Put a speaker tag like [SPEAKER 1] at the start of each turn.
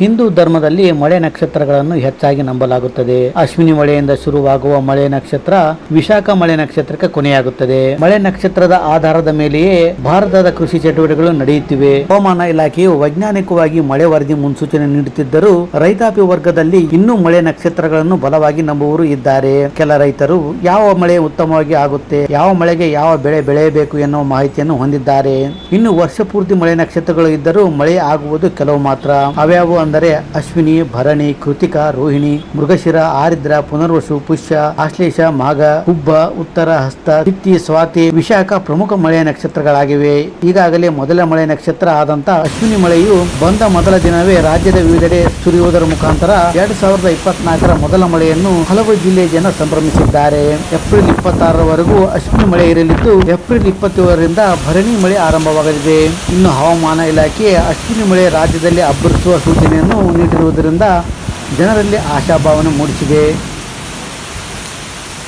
[SPEAKER 1] ಹಿಂದೂ ಧರ್ಮದಲ್ಲಿ ಮಳೆ ನಕ್ಷತ್ರಗಳನ್ನು ಹೆಚ್ಚಾಗಿ ನಂಬಲಾಗುತ್ತದೆ. ಅಶ್ವಿನಿ ಮಳೆಯಿಂದ ಶುರುವಾಗುವ ಮಳೆ ನಕ್ಷತ್ರ ವಿಶಾಖ ಮಳೆ ನಕ್ಷತ್ರಕ್ಕೆ ಕೊನೆಯಾಗುತ್ತದೆ. ಮಳೆ ನಕ್ಷತ್ರದ ಆಧಾರದ ಮೇಲೆಯೇ ಭಾರತದ ಕೃಷಿ ಚಟುವಟಿಕೆಗಳು ನಡೆಯುತ್ತಿವೆ. ಹವಾಮಾನ ಇಲಾಖೆಯು ವೈಜ್ಞಾನಿಕವಾಗಿ ಮಳೆ ವರದಿ ಮುನ್ಸೂಚನೆ ನೀಡುತ್ತಿದ್ದರೂ ರೈತಾಪಿ ವರ್ಗದಲ್ಲಿ ಇನ್ನೂ ಮಳೆ ನಕ್ಷತ್ರಗಳನ್ನು ಬಲವಾಗಿ ನಂಬುವವರು ಇದ್ದಾರೆ. ಕೆಲ ರೈತರು ಯಾವ ಮಳೆ ಉತ್ತಮವಾಗಿ ಆಗುತ್ತೆ, ಯಾವ ಮಳೆಗೆ ಯಾವ ಬೆಳೆ ಬೆಳೆಯಬೇಕು ಎನ್ನುವ ಮಾಹಿತಿಯನ್ನು ಹೊಂದಿದ್ದಾರೆ. ಇನ್ನು ವರ್ಷ ಪೂರ್ತಿ ಮಳೆ ನಕ್ಷತ್ರಗಳು ಇದ್ದರೂ ಮಳೆ ಆಗುವುದು ಕೆಲವು ಮಾತ್ರ. ಅವ್ಯಾವು ಅಂದರೆ ಅಶ್ವಿನಿ, ಭರಣಿ, ಕೃತಿಕ, ರೋಹಿಣಿ, ಮೃಗಶಿರ, ಆರಿದ್ರ, ಪುನರ್ವಸು, ಪುಷ್ಯ, ಆಶ್ಲೇಷ, ಮಾಘ, ಹುಬ್ಬ, ಉತ್ತರ, ಹಸ್ತ ತಿತ್ತಿ ಸ್ವಾತಿ, ವಿಶಾಖ ಪ್ರಮುಖ ಮಳೆಯ ನಕ್ಷತ್ರಗಳಾಗಿವೆ. ಈಗಾಗಲೇ ಮೊದಲ ಮಳೆ ನಕ್ಷತ್ರ ಆದಂತ ಅಶ್ವಿನಿ ಮಳೆಯು ಬಂದ ಮೊದಲ ದಿನವೇ ರಾಜ್ಯದ ವಿವಿಧೆಡೆ ಸುರಿಯುವುದರ ಮುಖಾಂತರ ಎರಡ್ ಸಾವಿರದ ಇಪ್ಪತ್ನಾಲ್ಕರ ಮೊದಲ ಮಳೆಯನ್ನು ಹಲವು ಜಿಲ್ಲೆಯ ಜನ ಸಂಭ್ರಮಿಸಿದ್ದಾರೆ. ಏಪ್ರಿಲ್ ಇಪ್ಪತ್ತಾರರವರೆಗೂ ಅಶ್ವಿನಿ ಮಳೆ ಇರಲಿದ್ದು, ಏಪ್ರಿಲ್ ಇಪ್ಪತ್ತೇಳರಿಂದ ಭರಣಿ ಮಳೆ ಆರಂಭವಾಗಲಿದೆ. ಇನ್ನು ಹವಾಮಾನ ಇಲಾಖೆ ಅಶ್ವಿನಿ ಮಳೆ ರಾಜ್ಯದಲ್ಲಿ ಅಬ್ಬರಿಸುವ ಸೂಚನೆಯನ್ನು ನೀಡಿರುವುದರಿಂದ ಜನರಲ್ಲಿ ಆಶಾಭಾವನೆ ಮೂಡಿಸಿದೆ.